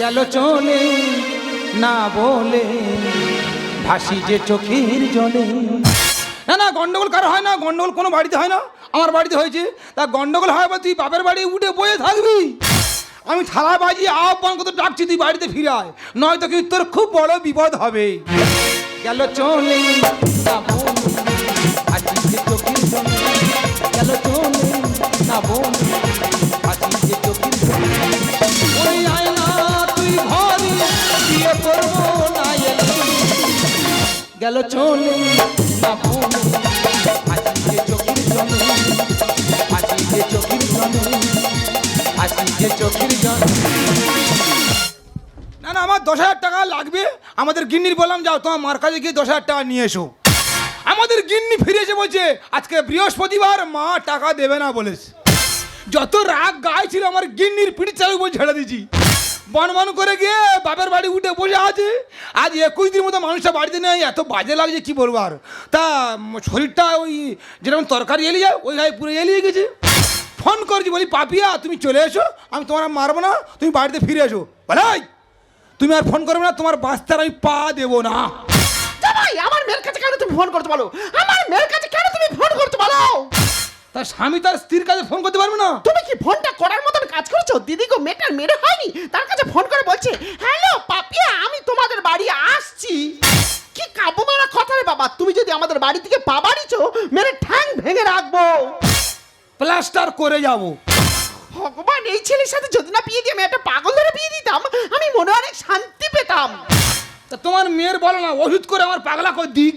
গেল চলে, না বলে, ভাসি যে চোখের জলে। না না, গন্ডগোল কারও হয় না, গন্ডগোল কোনো বাড়িতে হয় না, আমার বাড়িতে হয়েছে। তা গন্ডগোল হয় বা তুই বাপের বাড়ি উঠে বয়ে থাকবি? আমি থালা বাজি আহ্বান কত ডাকছি, তুই বাড়িতে ফিরে আয়। নয়তো কিন্তু তোর খুব বড় বিপদ হবে। গেল চলে, না বলে, ভাসি চোখের জলে। গেল চলে, না বলে গেল চলে। না বলে হাসি চোখের জলে হাসি চোখের জলে হাসি চোখের জলে। না না আমার দশ হাজার টাকা লাগবে। আমাদের গিন্নির বললাম যাও তোমার মার কাছে গিয়ে দশ হাজার টাকা নিয়ে এসো। আমাদের গিন্নি ফিরে এসে বলছে আজকে বৃহস্পতিবার মা টাকা দেবে না বলেছে। যত রাগ গায়ে ছিল আমার গিন্নির পিঠি চালু বলে ঝেড়ে দিয়েছি। বন বন করে গিয়ে বাপের বাড়ি উঠে বসে আছে। আজ একুশ দিন মতো মানুষটা বাড়িতে নেই, এত বাজে লাগছে, কি বলব আর? তা, শরীরটা ওই যেরকম তরকারি এলিয়ে যায়, ওই গায়ে পুরো এলিয়ে গেছে। ফোন করছি, বলি, পাপিয়া, তুমি চলে এসো, আমি তোমার মারবো না, তুমি বাড়িতে ফিরে এসো। ভাই তুমি আর ফোন করবে না, তোমার বাস্তার আমি পা দেবো না। আমার মেয়ের কাছে কেন তুমি ফোন করতে বলো? আমার মেয়ের কাছে কেন তুমি ফোন করতে বলো? তার স্বামী তার স্ত্রীর কাছে ফোন করতে পারবে না। তুমি কি ফোনটা করার মতন কাজ করেছ? দিদি গো মেয়েটার মেরে হয়নি। তার কাছে ফোন করে বলছে হ্যালো পাপিয়া আমি তোমাদের বাড়ি আসছি। কি কাবু মারা কথা রে বাবা তুমি যদি আমাদের বাড়ি থেকে পা বাড়িছো মেরে ঠ্যাং ভেঙে রাখব। প্লাস্টার করে যাব। ভগবান এই ছেলের সাথে যদি না বিয়ে দিয়ে আমি একটা পাগল ধরে বিয়ে দিতাম আমি মনে অনেক শান্তি পেতাম। তা তোমার মেয়ের বলো না ওষুধ করে আমার পাগলা করে দিক?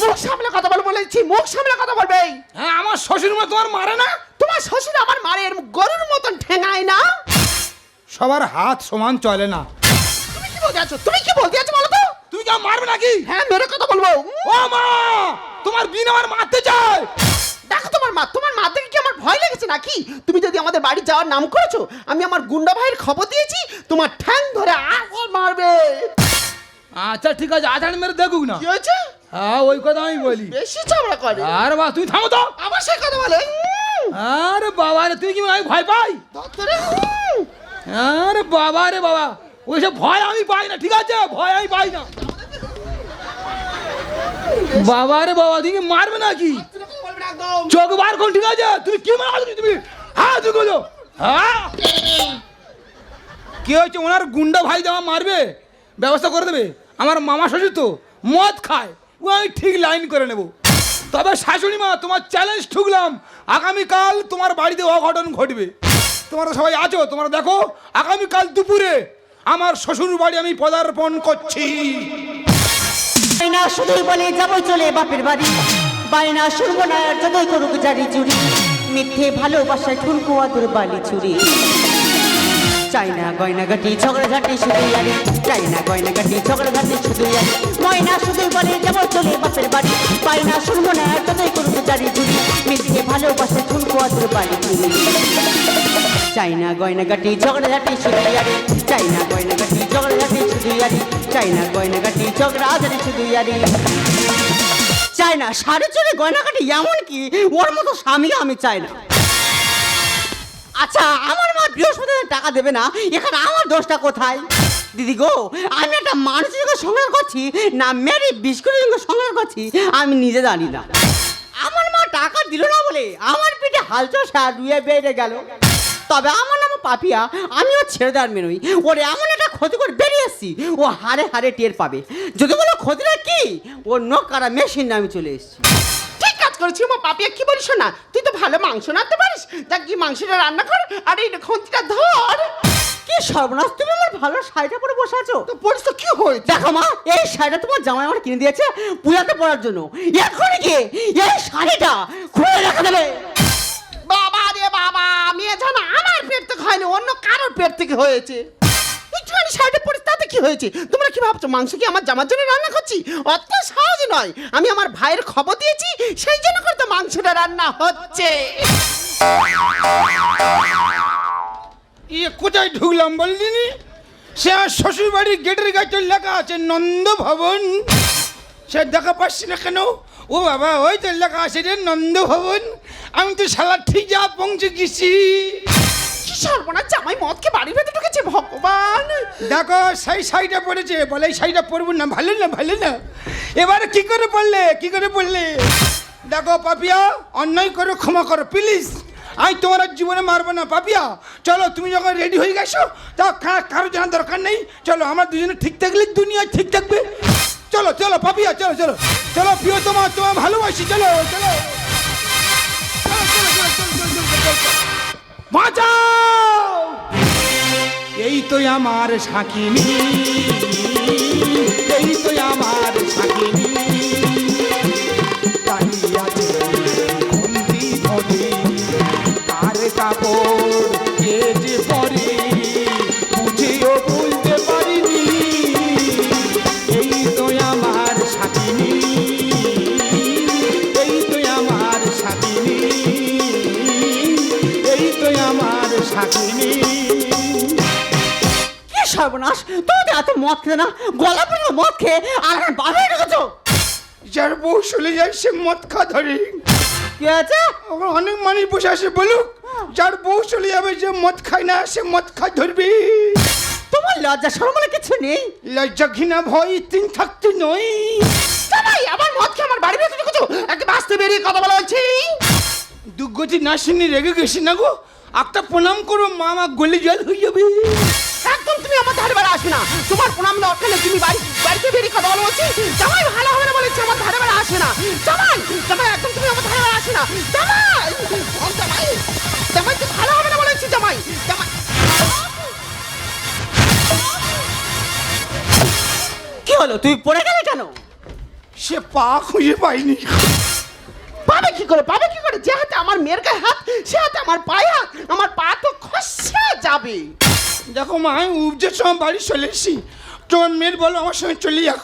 মুখ সামলে কথা বল বলেছি মুখ সামলে কথা বলবে। হ্যাঁ আমার শ্বশুর মা তোমার মারে না? তোমার শ্বশুর আমার মারের গরুর মতন ঠেঙায় না? সবার হাত সমান চলে না। তুমি কি বলতে আছো? তুমি কি বলতে আছো বলো তো? তুমি কি আমার মারবে নাকি? হ্যাঁ মেরে কথা বলব। ও মা তোমার বিন আমার মারতে চায়। দেখো তোমার মা তোমার মা দেখে কি আমার ভয় লেগেছে নাকি? তুমি যদি আমাদের বাড়ি যাওয়ার নাম করেছ আমি আমার গুন্ডা ভাইয়ের খবর দিয়েছি তোমার ঠ্যাং ধরে আবার মারবে। আচ্ছা ঠিক আছে আধার মেরে দেখুক না। কি হয়েছে? হ্যাঁ ওই কথা আমি বলি। বেশি চামড়া করে। আরে বা তুই থামো তো। আবার সে কথা বলে। আরে বাবা রে তুই কি আমি ভয় পাই? আরে বাবা রে বাবা ওইসব ভয় আমি পাই না ঠিক আছে? ভয় আমি পাই না। বাবা রে বাবা তুমি কি মারবে নাকি? চোখ বার কোন ঠিক আছে? তুমি কি মারছো তুমি? হ্যাঁ তুমি বলো। হ্যাঁ। কি হয়েছে? ওনার গুন্ডা ভাই দেওয়া মারবে? ব্যবস্থা করে দেবে? আমার মামা শ্বশুর তো মদ খায়। ও আমি ঠিক লাইন করে নেব। তবে শাশুড়ি মা, তোমার চ্যালেঞ্জ ঠুকলাম। আগামীকাল তোমার বাড়িতে অঘটন ঘটবে। তোমরা সবাই আছো, তোমরা দেখো, আগামীকাল দুপুরে আমার শ্বশুর বাড়ি আমি পদার্পণ করছি। না শুধুই বলে যাব চলে বাপের বাড়ি। বায়না শুনব না যতই করুক জারি চুরি। মিথ্যে ভালোবাসায় ঠুনকো আদর বালি চুরি। চাই না গয়না গাটি ঝগড়া ঝাঁটি শুধুই আরে চাই না গয়না গাটি ঝগড়া ঝাঁটি শুধুই আরে ময়না শুধুই বলে যাব চলে বাপের বাড়ি। শুনব না আর যতই করুক জারি চুরি মিথ্যে ভালোবাসায় ঠুনকো আদর বালি চুরি চাই না গয়না গাটি ঝগড়া ঝাঁটি শুধুই আরে চাই না গয়না গাটি ঝগড়া ঝাঁটি শুধুই আরে চাই না গয়না গাটি ঝগড়া ঝাঁটি শুধুই আরে চাই না সাড়ে চলে গয়না কাটি এমন কি ওর মতো স্বামী আমি চাই না। আচ্ছা আমার মা বৃহস্পতিবার টাকা দেবে না, এখানে আমার দোষটা কোথায়? দিদি গো, আমি একটা মানুষের সঙ্গে সংসার করছি, না মেরি বিস্কুটের সঙ্গে সংসার করছি, আমি নিজে জানি না। আমার মা টাকা দিল না বলে আমার পিঠে হালচা সার রুয়ে বেড়ে গেল। তবে আমার নাম পাপিয়া আমি আমিও ছেড়ে দেওয়ার মেনুই ওর, এমন একটা ক্ষতি করে বেরিয়ে এসছি, ও হারে হারে টের পাবে। যদি বলো ক্ষতিটা কি ওর নখ কাটা মেশিন আমি চলে এসেছি। করেছি। মা পাপিয়া কি বলিস না তুই তো ভালো মাংস রাঁধতে পারিস। তা কি মাংসটা রান্না কর আর এই খন্তিটা ধর। কি সর্বনাশ তুমি আমার ভালো শাড়িটা পরে বসে আছো? তো পরিস তো কি হয়েছে? দেখো মা এই শাড়িটা তোমার জামাই আমার কিনে দিয়েছে পূজাতে পরার জন্য। এখনই গিয়ে এই শাড়িটা খুলে রেখে দেবে? বাবা রে বাবা মেয়ে জানা আমার পেট থেকে হয়নি অন্য কারোর পেট থেকে হয়েছে। একটুখানি শাড়িটা পরিস তাতে কি হয়েছে? তোমরা কি ভাবছ, মাংস কি আমার জামার জন্য রান্না করছি? অত সহজ নয়। আমি আমার ভাইয়ের খবর দিয়েছি, সেই জন্য করে তো মাংসটা রান্না হচ্ছে। ইয়ে কোথায় ঢুকলাম বললিনি সে আমার শ্বশুর বাড়ির গেটের গাছে লেখা আছে নন্দ ভবন সে দেখা পাচ্ছি না কেন? ও বাবা, ওই তো লেখা আছে রে নন্দ ভবন আমি তো শালা ঠিক যা পৌঁছে গেছি। কি সর্বনাশ জামাই মদকে বাড়ির ভেতরে ঢুকেছে ভগবান! দেখো সেই শাড়িটা পরেছে বলে শাড়িটা পরবো না ভালো না ভালো না। এবারে কি করে পড়লে কি করে পড়লে দেখো পাপিয়া অন্যায় করো ক্ষমা করো প্লিজ আমি তোমার জীবনে মারবো না পাপিয়া। চলো তুমি যখন রেডি হয়ে গেছো তা কারও জানার দরকার নেই। চলো আমরা দুজনে ঠিক থাকলে দুনিয়া ঠিক থাকবে। চলো চলো পাপিয়া চলো চলো। চলো প্রিয় তোমার তোমার ভালোবাসি চলো, চলো, বাঁচাও! এই তো আমার সাকিনি এই তো আমার সাকিনি। সর্বনাশ তুমি তো এত মদ খেয়ে না? গলা পড়ল মদ খেয়ে? আর এখন বাড়ি ঢুকেছো যার বউ চলে যায় সে মদ খা ধরে। কি আছে ওখানে অনেক মানুষ বসে আসে বলুক। যার বউ চলে যাবে যে মদ খায় না সে মদ খা ধরবে। তোমার লজ্জা সরম বলে কিছু নেই? লজ্জা ঘৃণা ভয় তিন থাকতে নয়। জামাই আমার মদকে আমার বাড়ির ভেতরে ঢুকেছো একে বাঁচতে বেরিয়ে কথা বলা হচ্ছে। দুর্গতি না শুনি রেগে গেছি না গো? একটা প্রণাম করো মা মা গলে জল হয়ে যাবে। তুমি আমার ধারে বাড়ি আসবে না। তোমার প্রণাম দরকার নেই তুমি বাড়ি বাড়িতে বেরিয়ে কথা বলা হচ্ছে জামাই ভালো হবে না বলেছে আমার ধারে বাড়ি আসবে না। জামাই জামাই একদম তুমি আমার ধারে বাড়ি আসবে না। জামাই! জামাই! জামাই তো ভালো হবে না বলেছি জামাই। জামাই কি হলো? তুই পড়ে গেলে কেন? সে পা খুঁজে পাইনি। পাবে কি করে? পাবে কি করে? যে হাতে আমার মেয়ের গায়ে হাত সে হাতে আমার পায়ে হাত আমার পা তো খসে যাবে। দেখো মা আমি উপজের সময় বাড়ি চলে এসেছি। তোমার মেয়ের বলো আমার সঙ্গে চলে যাক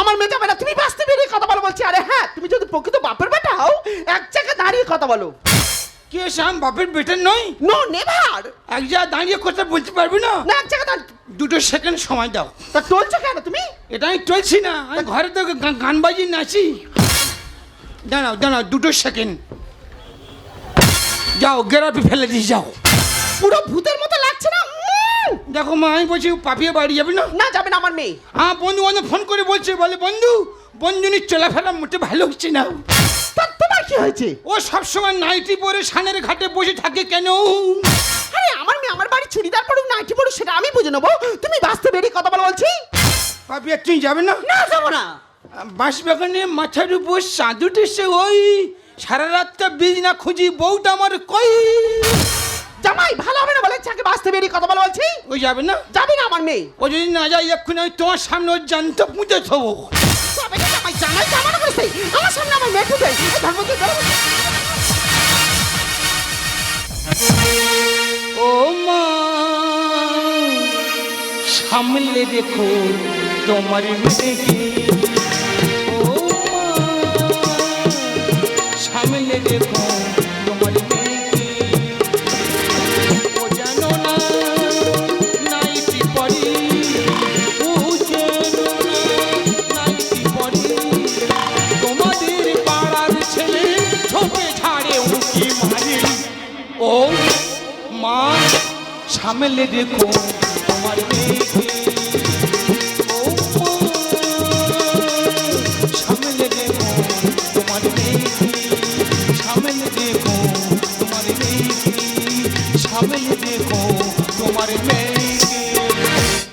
আমার মেয়ে যাবে না তুমি বাঁচতে বেরিয়ে কথা বলো বলছি। আরে হ্যাঁ তুমি যদি প্রকৃত বাপের বেটা হও এক জায়গায় দাঁড়িয়ে কথা বলো। কে শ্যাম বাপের বেটার নয় নো নেভার। এক জায়গায় দাঁড়িয়ে কথা বলতে পারবি না? না এক জায়গায় দুটো সেকেন্ড সময় দাও। তা টলছো কেন তুমি? এটা আমি চলছি না। আমি ঘরে তো গান বাজি নাচি। দাঁড়াও দাঁড়াও দুটো সেকেন্ড। যাও গেরাপি ফেলে দিয়ে যাও। পুরো ভূতের মতো লাগছে না! দেখো মা আমি বলছি পাপিয়ে বাড়ি যাবে না? না যাবে না আমার মেয়ে। আমার বন্ধু বান্ধব ফোন করে বলছে বলে বন্ধু বন্ধুনির চলাফেরা মোটে ভালো হচ্ছে না। তোমার কি হয়েছে? ও সবসময় নাইটি পরে সানের ঘাটে বসে থাকে কেন? আরে আমার মেয়ে আমার বাড়ি চুড়িদার পড়ুক নাইটি পড়ুক সেটা আমি বুঝে নেব। তুমি বাঁচতে বেরিয়ে কথা বলো বলছি। পাপিয়া তুই যাবে না? না যাব না। বাঁশ বাগানে মাথার উপর চাঁদ উঠেছে ওই সারা রাতটা বীজ না খুঁজি বউটা আমার কই? জামাই ভালো হবে না বলে চাকে বাঁচতে বেরিয়ে কথা বলো বলছি? ওই যাবে না। যাবে না আমার মেয়ে। ও যদি না যায় এক্ষুনি আমি তোমার সামনে ওর জানত পুঁতে থবো তবে কি জামাই জামাই জামানো করেছে আমার সামনে আমার মেয়ে ঠুকে ধর্মকে ও মা সামলে দেখো তোমার মেয়েকে সামলে দেখো। তোমার মেয়েকে সামলে দেখো। তোমার মেয়েকে। সামলে দেখো। তোমার মেয়েকে। সামলে দেখো। তোমার মেয়েকে।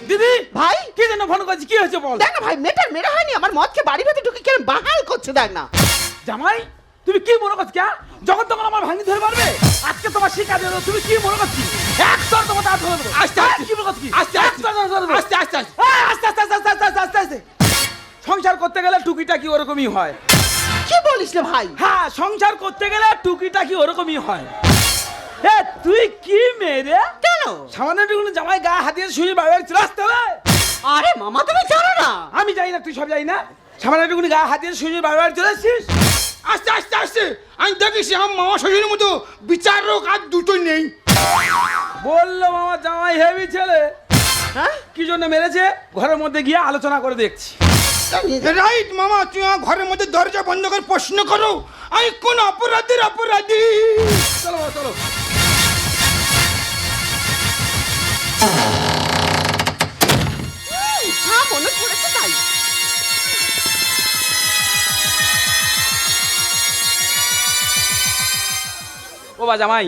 দিদি! ভাই? কি জন্য ফোন করছি? কি হয়েছে বল? দেখ না ভাই মেয়েটার মেরে হয়নি। আমার মদকে বাড়ি ভেতরে ঢুকে কেন বাহাল করছে দেখ না। জামাই? তুমি কি মনে করছ ক্যা? যখন তখন আমার ভাঙি ধরে পারবে আজকে তোমার শিকার দেবো। তুমি কি মনে করছি? এক তোর তোমার দাঁত ধরে দেবো। আস্তে হ্যাঁ, আস্তে। কি মনে করছি কি? আস্তে এক তোর দাঁত ধরে দেবো। আস্তে আস্তে আস্তে। হ্যাঁ, আস্তে আস্তে আস্তে আস্তে আস্তে আস্তে আস্তে। সংসার করতে গেলে টুকিটাকি ওরকমই হয়। কি বলিস রে ভাই? হ্যাঁ সংসার করতে গেলে টুকিটাকি ওরকমই হয়। এ তুই কি মেরে কেন? সামান্য টুকুন জামাই গা হাতিয়ে শুয়ে বাইরে চলে আসতে হবে আরে মামা তুমি জানো না। আমি জানি না তুই সব জানি না। সামান্য টুকুন গা হাতিয়ে শুয়ে বাইরে চলে আসছিস আস্তে আস্তে আস্তে। আমি দেখেছি আমার মামা শ্বশুরের মতো বিচারক আর দুটো নেই। বলল মামা জামাই হেভি ছেলে। হ্যাঁ? কি জন্য মেরেছে? ঘরের মধ্যে গিয়ে আলোচনা করে দেখছি। রাইট মামা তুই আমার ঘরের মধ্যে দরজা বন্ধ করে প্রশ্ন করো। আমি কোন অপরাধের অপরাধী? চলো চলো। ও বা জামাই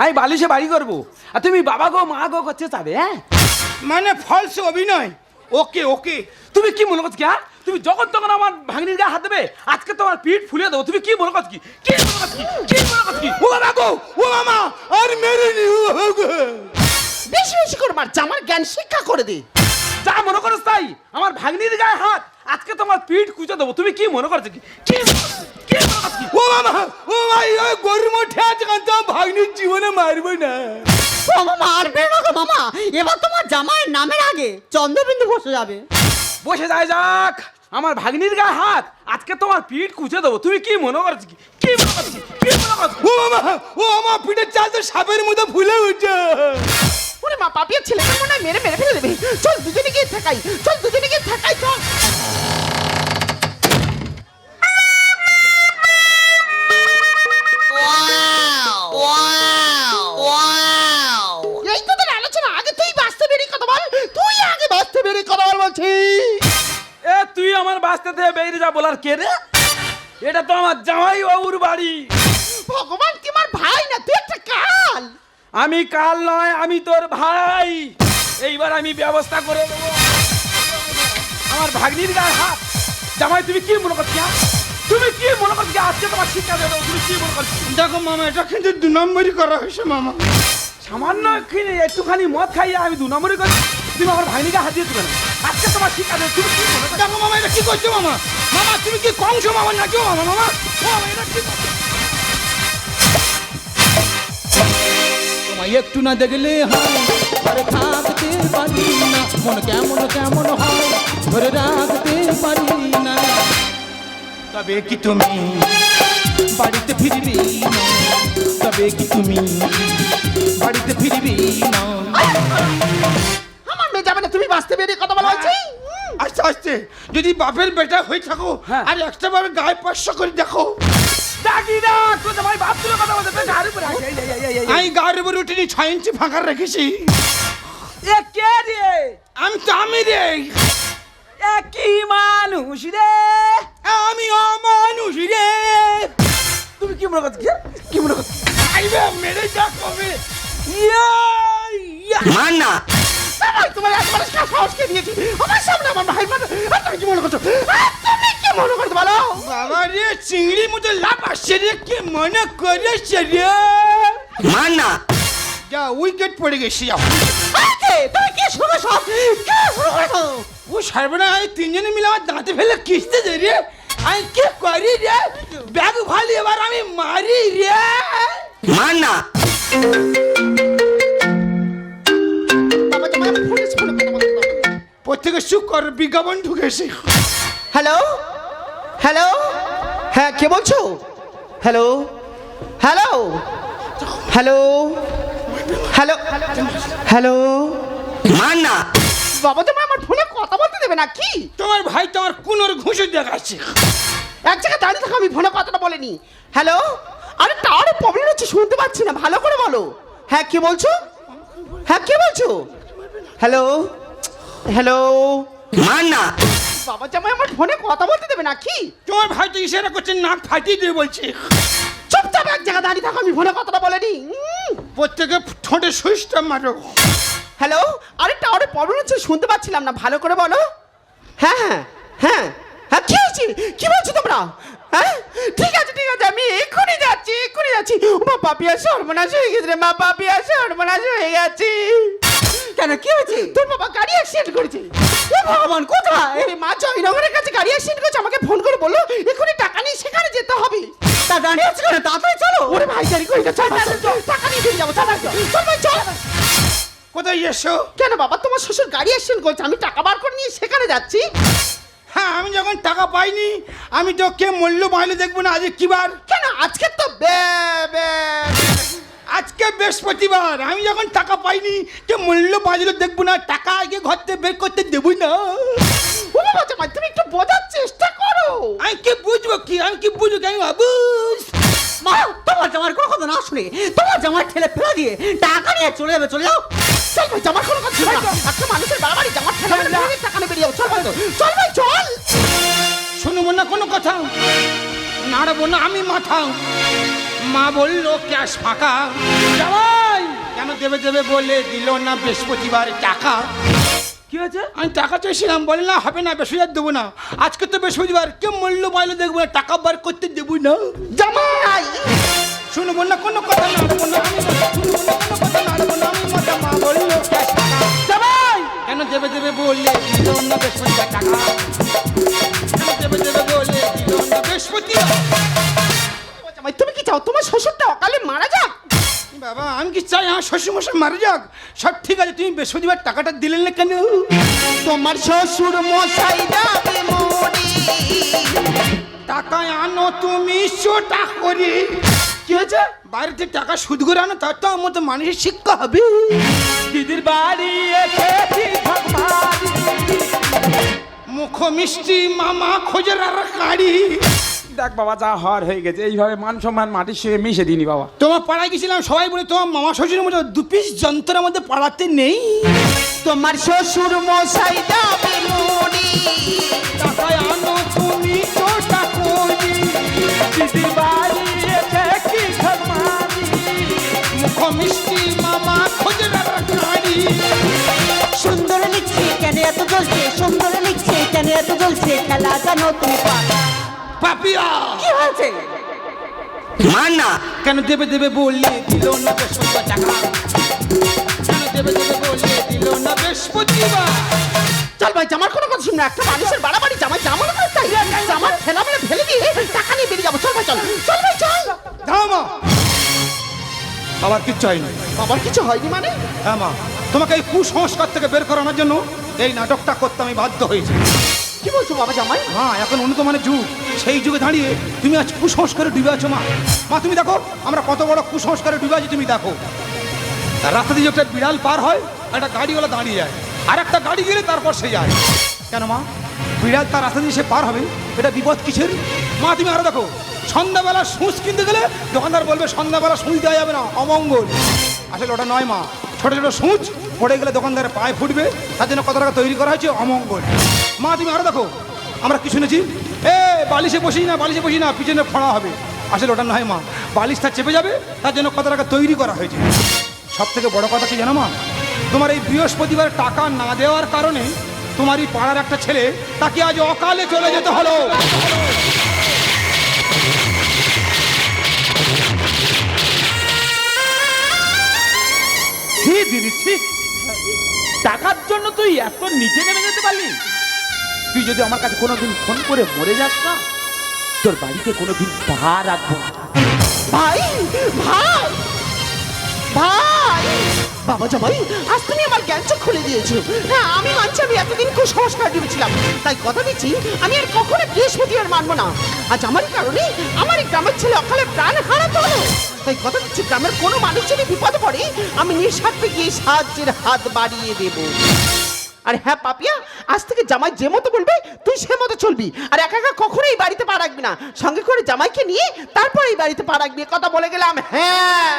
আমি বালিশে বাড়ি করব। আর তুমি বাবা গো মা গো করছে চাবে হ্যাঁ? মানে ফলস অভিনয়। ওকে ওকে। তুমি কি মনে করছ কি হ্যাঁ? তুমি যখন তখন আমার ভাঙনির গায়ে হাত দেবে আজকে তোমার পিঠ ফুলে দেবো। তুমি কি মনে করছ কি কি মনে করছ কি কি মনে করছ কি? ও বাবা গো ও মামা আর মেরে নি বেশি বেশি করে মার আমার জ্ঞান শিক্ষা করে দে। যা মনে করো তাই। আমার ভাগ্নির গায়ে হাত। আজকে তোমার পিঠ কুচে দেবো। তুমি কি মনে করছ? কি? ও মামা ও ভাই ওই গরুর মধ্যে আছে কারণ তো ভাগ্নির জীবনে মারবে না। ও মামা আর বেরো গো মামা। এবার তোমার জামাইয়ের নামের আগে চন্দ্রবিন্দু বসে যাবে। বসে যায় যাক। আমার ভাগ্নির গায়ে হাত। আজকে তোমার পিঠ কুচে দেবো। তুমি কি মনে করছ? কি কি মনে করছ? কি? কি মনে করছ? ও মামা ও আমার পিঠের চাল তো সাপের মতো ফুলে উঠছে। ওরে মা পাপিয়া ছেলেকে মনে হয় মেরে মেরে ফেলে দেবে। চল দুজনে গিয়ে থাকাই চল দুজনে গিয়ে থাকাই চল। এই আলোচনা আগে তুই বাঁচতে বেরিয়ে কথা বল তুই আগে বাঁচতে বেরিয়ে কথা বল বলছি। এ তুই আমার থেকে বেরিয়ে যা বলার কে রে? এটা তো আমার জামাই বাবুর বাড়ি। ভগবান তুই আমার ভাই না? তুই একটা আমি কাল নয় আমি তোর ভাই। এইবার আমি ব্যবস্থা করে দেবো। আমার ভাগ্নির গায়ে হাত। জামাই তুমি কি মনে করছ? তুমি কি মনে করছ আজকে তোমার শিক্ষা দেবো? তুমি কি মনে করছ? দেখো মামা এটা কিন্তু দু নম্বরই করা হয়েছে মামা। সামান্য একটুখানি একটুখানি মদ খাইয়ে আমি দু নম্বরই করছি তুমি আমার ভাগ্নিকে হাত দিয়ে দেবে আজকে তোমার শিক্ষা দেবো তুমি কি মনে করছ? দেখো মামা এটা কি করছ মামা? মামা তুমি কি কংস মামা নাকি মামা? মামা, এটা কি তোমায় একটু না দেখলে হয়। থাকতে পারি না। মন কেমন কেমন হয়? ধরে রাখতে পারি না। তবে কি তুমি বাড়িতে ফিরবি না? তবে কি তুমি বাড়িতে ফিরবি না? আমার মেয়ে যাবে না তুমি বাঁচতে বেরিয়ে কথা বলা। হয়েছে আস্তে আস্তে যদি বাপের বেটা হয়ে থাকো হ্যাঁ। আর একটা বার গায়ে পাঁচশো করে দেখো। না বলতে গাড়ি উপরে। আমি উঠিনি ছয় ইঞ্চি ফাঁকা রেখেছি। এ কে রে? আমি তো আমি রে। এ কি মানুষ রে? আমি অমানুষ রে। তুমি কি মনে করছ কি? কি মনে করছ? আইবে মেরে যা কবে। ইয়া, ইয়া। ভাই তোমার একবার সাহস কে দিয়েছি? আমার সামনে আমার ভাই মানে তুমি কি মনে করছ? তুমি মনে করছ বলো? বাবা রে চিংড়ি মতো লাভ আসছে রে কি মনে করেছে রে? মানা যা উইকেট পড়ে গেছি যাও। তুমি কি শুরু করেছ? কি শুরু করেছ? ও সর্বনা আমি তিনজনে মিলে আমার দাঁতে ফেলে কিস্তে দে রে? আমি কি করি রে? ব্যাগ ভালি এবার আমি মারি রে। মানা দাও। প্রত্যেকে সুখ কর বিজ্ঞাপন ঢুকেছে। হ্যালো? হ্যালো হ্যাঁ কে বলছো? Hello hello hello hello hello মানা বাবা তোমার আমার ফোনে কথা বলতে দেবে না কি? তোমার ভাই তোমার কোনোর ঘুষে দেখাচ্ছে। এক জায়গায় দাঁড়িয়ে থাকো আমি ফোনে কথাটা বলিনি। হ্যালো আরে টাওয়ারে প্রবলেম হচ্ছে শুনতে পাচ্ছি না ভালো করে বলো। হ্যাঁ কে বলছো? হ্যাঁ কে বলছো? হ্যালো হ্যালো মানা বাবা জামাই আমার ফোনে কথা বলতে দেবে না কি তোমার ভাই তো ইশারা করছে নাক ফাটিয়ে দিয়ে বলছে চুপচাপ এক জায়গায় দাঁড়িয়ে থাকো আমি ফোনে কথাটা বলেনি উম। প্রত্যেকে ঠোঁটে সুইচটা মারো। হ্যালো? আরে টাওয়ারে প্রবলেম হচ্ছে শুনতে পাচ্ছিলাম না ভালো করে বলো। হ্যাঁ হ্যাঁ হ্যাঁ হ্যাঁ কি হয়েছে? কি বলছো তোমরা? হ্যাঁ? ঠিক আছে ঠিক আছে আমি এক্ষুনি যাচ্ছি এক্ষুনি যাচ্ছি। মা পাপিয়া সর্বনাশ হয়ে গেছে রে মা পাপিয়া সর্বনাশ হয়ে গেছে। কেন? কি হয়েছে? তোর বাবা গাড়ি অ্যাক্সিডেন্ট করেছে। এ ভগবান কোথায়? ওরে মা জয়নগরের কাছে গাড়ি অ্যাক্সিডেন্ট করেছে আমাকে ফোন করে বলল এক্ষুনি টাকা নিয়ে সেখানে যেতে হবে। তা দাঁড়িয়ে আছো কেন? তাড়াতাড়ি চলো। ওরে ভাই গাড়ি করি না চল টাকা নিয়ে চলে যাব চল চল, চল ভাই, চল। কোথায় এসো কেন বাবা তোমার শ্বশুর গাড়ি অ্যাক্সিডেন্ট করছে আমি টাকা বার করে নিয়ে সেখানে যাচ্ছি। হ্যাঁ আমি যখন টাকা পাইনি আমি তো কে মূল্য বাড়লে দেখব না আজ কি বার? কেন আজকে তো বে- বে- আজকে বৃহস্পতিবার আমি যখন টাকা পাইনি যে মূল্য বাজলে দেখব না টাকা আগে ঘর থেকে বের করতে দেবই না। তুমি একটু বোঝার চেষ্টা করো। আমি কি বুঝব কি? আমি কি বুঝব কি? আমি ভাবুস মা তোমার জামার কোনো কথা না শুনে তোমার জামার ঠেলে ফেলে দিয়ে টাকা নিয়ে চলে যাবে চলে যাও। চল ভাই জামার কোনো কথা ছিল না। একটা মানুষের বাড়াবাড়ি জামার ঠেলা টাকা নিয়ে বেরিয়ে যাব চল ভাই চল ভাই চল। শুনব না কোনো কথা? নাড়বো না আমি মাথা। মা বলল ক্যাশ ফাঁকা। জামাই! কেন দেবে দেবে বলে দিল না বৃহস্পতিবার টাকা? কি হয়েছে? আমি টাকা চাইছিলাম বলে না হবে না বৃহস্পতিবার দেবো না। আজকে তো বৃহস্পতিবার কেউ মূল্য পাইলে দেখব না টাকা বার করতে দেবো না। জামাই! শুনব না কোনো কথা না শুনব না কোনো কথা নাড়বো না আমি মাথা মা বলল ক্যাশ ফাঁকা। জামাই! কেন দেবে দেবে বললে দিল না বৃহস্পতিবার টাকা? কেন দেবে দেবে বলে দিল না বৃহস্পতিবার? জামাই তুমি কি চাও? তোমার শ্বশুরটা অকালে মারা যাক? বাবা আমি কি চাই? আমার শ্বশুর মশাই মারা যাক? সব ঠিক আছে তুমি বৃহস্পতিবার টাকাটা দিলেন না কেন? তোমার শ্বশুর মশাই যাবে মরি। টাকা আনো তুমি সোটা করে। কি হয়েছে? বাড়িতে টাকা সুদ করে আনো তার তো আমার মতো মানুষের শিক্ষা হবে। দিদির বাড়ি এসেছি মুখ মিষ্টি মামা খোঁজের আর কাড়ি দেখ বাবা যা হওয়ার হয়ে গেছে। এইভাবে মান সম্মান মাটির সঙ্গে মিশে দিনি বাবা। তোমার পাড়ায় গেছিলাম সবাই বলে তোমার মামা শ্বশুরের মতো দু পিস যন্ত্রের মধ্যে পাড়াতে নেই। তোমার শ্বশুর মশাই যাবে মরি আনো তুমি বাড়ি মুখ মিষ্টি মামা সুন্দর লিখছে কেন এত জ্বলছে? সুন্দর লিখছে কেন এত জ্বলছে? খেলা জানো তুমি পার পাপিয়া। কি হয়েছে? মান্না কেন দেবে দেবে বললে দিল না বৃহস্পতিবার? টাকা। কেন দেবে দেবে বললে দিল না বৃহস্পতিবার? চল ভাই জামার কোনো কথা শুন না। একটা মানুষের বাড়াবাড়ি জামাই জামার কথা চাই জামার ঠেলা মেরে ফেলে দিয়ে টাকা নিয়ে বেরিয়ে যাব। চল ভাই চল। চল ভাই চল। দাও মা। আবার কিচ্ছু হয়নি। আমার কিছু হয়নি মানে? হ্যাঁ মা। তোমাকে এই কুসংস্কার থেকে বের করানোর জন্য এই নাটকটা করতে আমি বাধ্য হয়েছি। কি বলছো, বাবা জামাই? হ্যাঁ এখন উন্নত মানের যুগ। সেই যুগে দাঁড়িয়ে তুমি আজ কুসংস্কারে ডুবে আছো, মা। মা, তুমি দেখো, আমরা কত বড় কুসংস্কারে ডুবে আছি, তুমি দেখো। তার রাস্তা দিয়ে একটা বিড়াল পার হয় একটা গাড়িওয়ালা দাঁড়িয়ে যায়। আর একটা গাড়ি গেলে তারপর সে যায়। কেন, মা? বিড়াল তার রাস্তা দিয়ে সে পার হবে? এটা বিপদ কিসের? মা, তুমি আরও দেখো, সন্ধ্যাবেলা সুঁচ কিনতে গেলে দোকানদার বলবে, সন্ধ্যাবেলা সুঁচ দেওয়া যাবে না, অমঙ্গল। আসলে ওটা নয়, মা। ছোট ছোট সুঁচ পড়ে গেলে দোকানদারের পায়ে ফুটবে, তার জন্য কত টাকা তৈরি করা হয়েছে অমঙ্গল। মা, তুমি আরও দেখো, আমরা কি শুনেছি এ, বালিশে বসি না, বালিশে বসি না, পিছনে ফোড়া হবে। আসলে ওটা নয় মা, বালিশটা চেপে যাবে, তার জন্য কত টাকা তৈরি করা হয়েছে। সব থেকে বড় কথা কি জানো মা? তোমার এই বৃহস্পতিবার টাকা না দেওয়ার কারণে তোমার এই পাড়ার একটা ছেলে, তাকে আজ অকালে চলে যেতে হলো। দিদি, ছি। টাকার জন্য তুই এত নিচে নেমে যেতে পারলি? তুই যদি আমার কাছে কোনোদিন ফোন করে মরে যাস না, তোর বাড়িতে কোনোদিন পা রাখব ভাই ভাই ভাই! বাবা জামাই, আজ তুমি আমার জ্ঞান চোখ খুলে দিয়েছ। হ্যাঁ আমি মানছি আমি এতদিন কুসংস্কার ডুবেছিলাম তাই কথা দিচ্ছি, আমি আর কখনো বৃহস্পতি আর মানবো না। আজ আমারই কারণে আমারই গ্রামের ছেলে অকালে প্রাণ হারাতে হলো। তাই কথা দিচ্ছি, গ্রামের কোনো মানুষ যদি বিপদে পড়ে, আমি নিঃস্বার্থে গিয়ে সাহায্যের হাত বাড়িয়ে দেব। আর হ্যাঁ পাপিয়া, আজ থেকে জামাই যে মতো বলবে, তুই সে মতো চলবি। আর একা একা কখনোই বাড়িতে পা রাখবি না। সঙ্গে করে জামাইকে নিয়ে তারপর এই বাড়িতে পা রাখবি। কথা বলে গেলাম হ্যাঁ।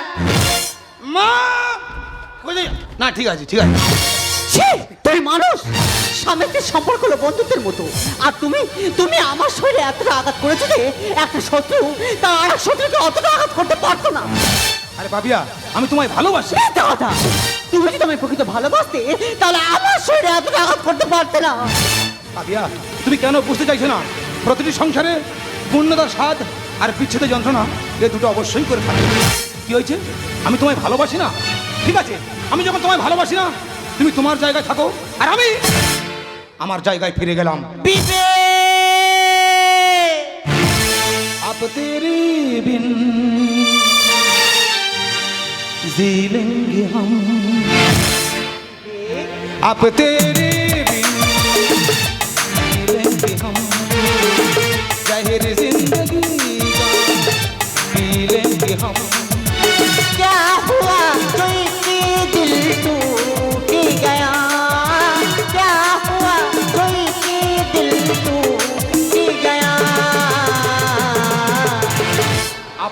মা না ঠিক আছে ঠিক আছে। ছি তুই মানুষ! সম্পর্ক হলো বন্ধুত্বের মতো। আর তুমি তুমি আমার শরীরে এতটা আঘাত করেছ যে একটা শত্রু তার আর এক শত্রুকে অতটা আঘাত করতে পারতো না। আরে বাবিয়া আমি তোমায় ভালোবাসি। কথা। তুমি যদি আমি প্রকৃত ভালোবাসতে তাহলে আমার শরীরে এতটা আঘাত করতে পারতে না। বাবিয়া তুমি কেন বুঝতে চাইছো না? প্রতিটি সংসারে পূর্ণতার স্বাদ আর বিচ্ছেদের যন্ত্রণা এ দুটো অবশ্যই করে থাকে। কি হয়েছে? আমি তোমায় ভালোবাসি না? ঠিক আছে আমি যখন তোমায় ভালোবাসি না তুমি তোমার জায়গায় থাকো আর আমি আমার জায়গায় ফিরে গেলাম বিবে अब तेरे